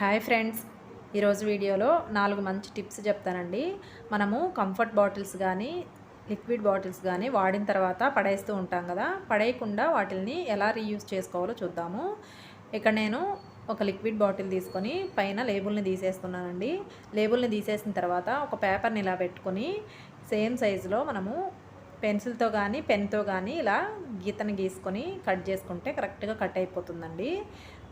Hi friends ఈరోజు వీడియోలో నాలుగు మంచి టిప్స్ చెప్తానండి. మనము కంఫర్ట్ బాటిల్స్ కానీ లిక్విడ్ బాటిల్స్ కానీ వాడిన తర్వాత పడేస్తూ ఉంటాం కదా. పడేయకుండా వాటిని ఎలా రీయూజ్ చేసుకోవాలో చూద్దాము. ఇక్కడ నేను ఒక లిక్విడ్ బాటిల్ తీసుకొని పైన లేబుల్ని తీసేస్తున్నానండి. లేబుల్ని తీసేసిన తర్వాత ఒక పేపర్ని ఇలా పెట్టుకొని సేమ్ సైజులో మనము పెన్సిల్తో కానీ పెన్తో కానీ ఇలా గీతను గీసుకొని కట్ చేసుకుంటే కరెక్ట్గా కట్ అయిపోతుందండి.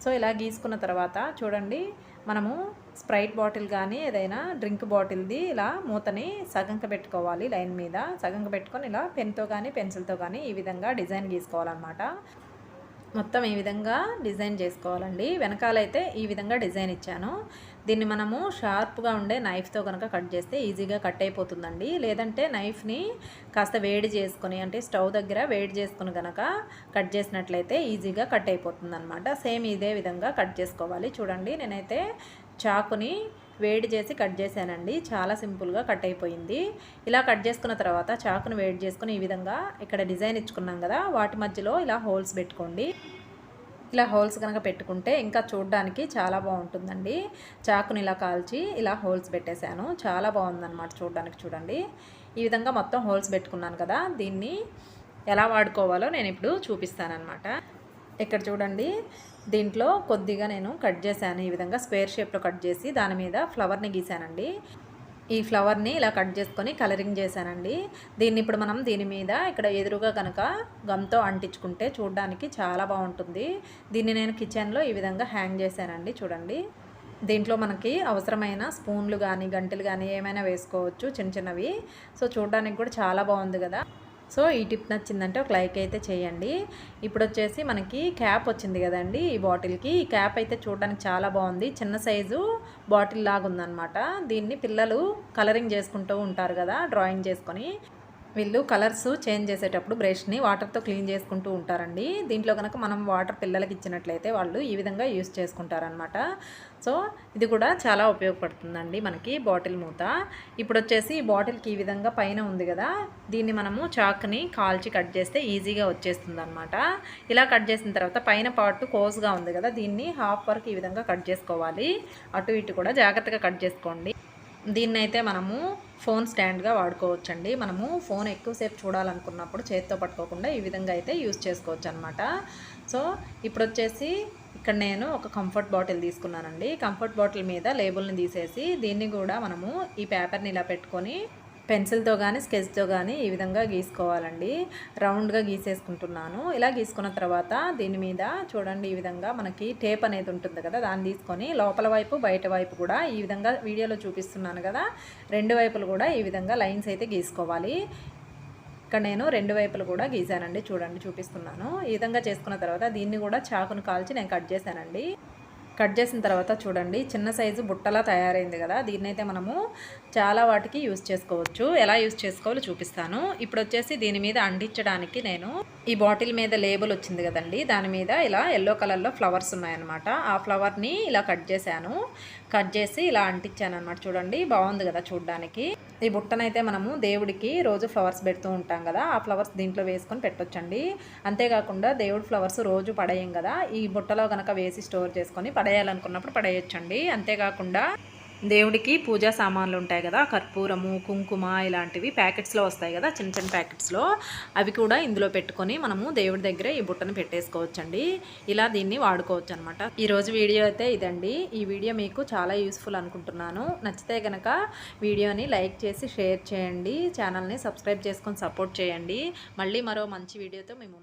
సో ఇలా గీసుకున్న తర్వాత చూడండి మనము స్ప్రైట్ బాటిల్ కానీ ఏదైనా డ్రింక్ బాటిల్ది ఇలా మూతని సగంక పెట్టుకోవాలి లైన్ మీద. సగంక పెట్టుకొని ఇలా పెన్తో కానీ పెన్సిల్తో కానీ ఈ విధంగా డిజైన్ గీసుకోవాలన్నమాట. మొత్తం ఈ విధంగా డిజైన్ చేసుకోవాలండి. వెనకాలైతే ఈ విధంగా డిజైన్ ఇచ్చాను. దీన్ని మనము షార్ప్గా ఉండే నైఫ్తో కనుక కట్ చేస్తే ఈజీగా కట్ అయిపోతుందండి. లేదంటే నైఫ్ని కాస్త వేడి చేసుకొని అంటే స్టవ్ దగ్గర వేడి చేసుకుని కనుక కట్ చేసినట్లయితే ఈజీగా కట్ అయిపోతుంది అనమాట సేమ్ ఇదే విధంగా కట్ చేసుకోవాలి. చూడండి నేనైతే చాకుని వేడి చేసి కట్ చేశానండి. చాలా సింపుల్గా కట్ అయిపోయింది. ఇలా కట్ చేసుకున్న తర్వాత చాకును వేడి చేసుకుని ఈ విధంగా ఇక్కడ డిజైన్ ఇచ్చుకున్నాం కదా వాటి మధ్యలో ఇలా హోల్స్ పెట్టుకోండి. ఇలా హోల్స్ కనుక పెట్టుకుంటే ఇంకా చూడడానికి చాలా బాగుంటుందండి. చాకుని ఇలా కాల్చి ఇలా హోల్స్ పెట్టేశాను. చాలా బాగుందన్నమాట చూడడానికి చూడండి. ఈ విధంగా మొత్తం హోల్స్ పెట్టుకున్నాను కదా దీన్ని ఎలా వాడుకోవాలో నేను ఇప్పుడు చూపిస్తానమాట ఇక్కడ చూడండి దీంట్లో కొద్దిగా నేను కట్ చేశాను. ఈ విధంగా స్క్వేర్ షేప్లో కట్ చేసి దాని మీద ఫ్లవర్ని గీసానండి ఈ ఫ్లవర్ని ఇలా కట్ చేసుకొని కలరింగ్ చేశానండి. దీన్ని ఇప్పుడు మనం దీని మీద ఇక్కడ ఎదురుగా కనుక గమ్తో అంటించుకుంటే చూడడానికి చాలా బాగుంటుంది. దీన్ని నేను కిచెన్లో ఈ విధంగా హ్యాంగ్ చేశానండి చూడండి. దీంట్లో మనకి అవసరమైన స్పూన్లు కానీ గంటలు కానీ ఏమైనా వేసుకోవచ్చు చిన్న చిన్నవి. సో చూడడానికి కూడా చాలా బాగుంది కదా. సో ఈ టిప్ నచ్చిందంటే ఒక లైక్ అయితే చేయండి. ఇప్పుడు వచ్చేసి మనకి క్యాప్ వచ్చింది కదండి ఈ బాటిల్కి. ఈ క్యాప్ అయితే చూడడానికి చాలా బాగుంది. చిన్న సైజు బాటిల్ లాగా ఉందన్నమాట దీన్ని పిల్లలు కలరింగ్ చేసుకుంటూ ఉంటారు కదా డ్రాయింగ్ చేసుకొని. వీళ్ళు కలర్స్ చేంజ్ చేసేటప్పుడు బ్రష్ని వాటర్తో క్లీన్ చేసుకుంటూ ఉంటారండి. దీంట్లో కనుక మనం వాటర్ పిల్లలకి ఇచ్చినట్లయితే వాళ్ళు ఈ విధంగా యూస్ చేసుకుంటారనమాట సో ఇది కూడా చాలా ఉపయోగపడుతుందండి మనకి బాటిల్ మూత. ఇప్పుడు వచ్చేసి ఈ బాటిల్కి ఈ విధంగా పైన ఉంది కదా దీన్ని మనము చాక్ని కాల్చి కట్ చేస్తే ఈజీగా వచ్చేస్తుంది అనమాట ఇలా కట్ చేసిన తర్వాత పైన పార్ట్ కోస్గా ఉంది కదా దీన్ని హాఫ్ వరకు ఈ విధంగా కట్ చేసుకోవాలి. అటు ఇటు కూడా జాగ్రత్తగా కట్ చేసుకోండి. దీన్నైతే మనము ఫోన్ స్టాండ్గా వాడుకోవచ్చండి. మనము ఫోన్ ఎక్కువసేపు చూడాలనుకున్నప్పుడు చేతితో పట్టుకోకుండా ఈ విధంగా అయితే యూస్ చేసుకోవచ్చు అనమాట సో ఇప్పుడు వచ్చేసి ఇక్కడ నేను ఒక కంఫర్ట్ బాటిల్ తీసుకున్నానండి. కంఫర్ట్ బాటిల్ మీద లేబుల్ని తీసేసి దీన్ని కూడా మనము ఈ పేపర్ని ఇలా పెట్టుకొని పెన్సిల్తో కానీ స్కెచ్తో కానీ ఈ విధంగా గీసుకోవాలండి. రౌండ్గా గీసేసుకుంటున్నాను. ఇలా గీసుకున్న తర్వాత దీని మీద చూడండి ఈ విధంగా మనకి టేప్ అనేది ఉంటుంది కదా దాన్ని తీసుకొని లోపల వైపు బయట వైపు కూడా ఈ విధంగా వీడియోలో చూపిస్తున్నాను కదా రెండు వైపులు కూడా ఈ విధంగా లైన్స్ అయితే గీసుకోవాలి. ఇక్కడ నేను రెండు వైపులు కూడా గీసానండి. చూడండి చూపిస్తున్నాను. ఈ విధంగా చేసుకున్న తర్వాత దీన్ని కూడా చాకును కాల్చి నేను కట్ చేశానండి. కట్ చేసిన తర్వాత చూడండి చిన్న సైజు బుట్టలా తయారైంది కదా. దీన్నైతే మనము చాలా వాటికి యూస్ చేసుకోవచ్చు. ఎలా యూస్ చేసుకోవాలో చూపిస్తాను. ఇప్పుడు వచ్చేసి దీని మీద అంటించడానికి నేను ఈ బాటిల్ మీద లేబుల్ వచ్చింది కదండి. దాని మీద ఇలా ఎల్లో కలర్లో ఫ్లవర్స్ ఉన్నాయన్నమాట. ఆ ఫ్లవర్ని ఇలా కట్ చేశాను. కట్ చేసి ఇలా అంటించాను అనమాట చూడండి బాగుంది కదా చూడడానికి. ఈ బుట్టనైతే మనము దేవుడికి రోజు ఫ్లవర్స్ పెడుతూ ఉంటాం కదా. ఆ ఫ్లవర్స్ దీంట్లో వేసుకొని పెట్టొచ్చండి. అంతేకాకుండా దేవుడి ఫ్లవర్స్ రోజు పడేయం కదా. ఈ బుట్టలో కనుక వేసి స్టోర్ చేసుకొని పడేయాలనుకున్నప్పుడు పడేయొచ్చండి. అంతేకాకుండా దేవుడికి పూజా సామాన్లు ఉంటాయి కదా కర్పూరము కుంకుమ ఇలాంటివి ప్యాకెట్స్లో వస్తాయి కదా చిన్న చిన్న ప్యాకెట్స్లో. అవి కూడా ఇందులో పెట్టుకొని మనము దేవుడి దగ్గర ఈ బుట్టను పెట్టేసుకోవచ్చండి. ఇలా దీన్ని వాడుకోవచ్చు అనమాట ఈరోజు వీడియో అయితే ఇదండి. ఈ వీడియో మీకు చాలా యూస్ఫుల్ అనుకుంటున్నాను. నచ్చితే కనుక వీడియోని లైక్ చేసి షేర్ చేయండి. ఛానల్ని సబ్స్క్రైబ్ చేసుకొని సపోర్ట్ చేయండి. మళ్ళీ మరో మంచి వీడియోతో మేము